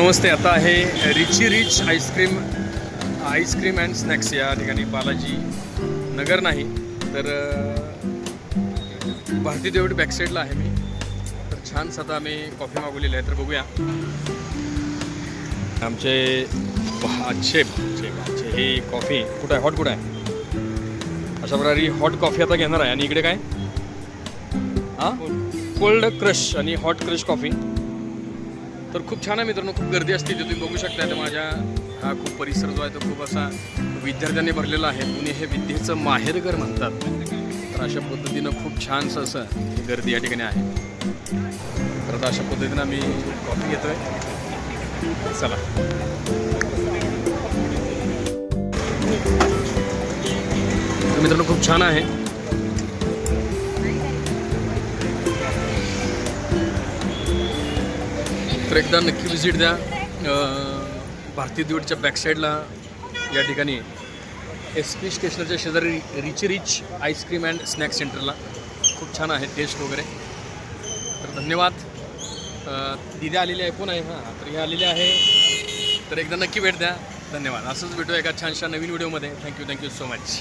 नमस्ते आता आहे Richie Rich ice cream ice cream and snacks या ठिकाणी. बालाजी नगर नाही तर भारती देवड बॅकसाईडला आहे मी. तर छान आता आम्ही कॉफी मागवलेली आहे तर बघूया. आमचे भाचे भाचे भाचे ही कॉफी कुठं आहे? हॉट कुठं आहे? अशा प्रकारे हॉट कॉफी आता घेणार आहे. आणि इकडे काय? हां? कोल्ड क्रश आणि हॉट क्रश कॉफी तर खूप छान आहे मित्रांनो खूप गर्दी असते इथे तुम्ही बघू शकता तर माझ्या हा खूप परिसर जो आहे तो खूप असा विद्यार्थ्यांनी भरलेला आहे. पुणे हे विद्येचं माहेरघर म्हणतात. तर अशा पद्धतीनं खूप छानसं असं गर्दी या ठिकाणी आहे. तर आता अशा पद्धतीनं आम्ही कॉफी घेतोय. चला. तर मित्रांनो खूप छान आहे. तर एकदा नक्की विजिट द्या. भारतीय दिवटच्या बॅकसाईडला या ठिकाणी एस पी स्टेशनरच्या शेजारी Rich Rich ice cream and snack सेंटरला खूप छान आहे टेस्ट वगैरे. तर धन्यवाद. दिद्या आलेली आहे. कोण आहे? हां तर हे आलेले आहे. तर एकदा नक्की भेट द्या. धन्यवाद. असंच भेटूया एका छानशा नवीन व्हिडिओमध्ये थँक्यू थँक्यू सो मच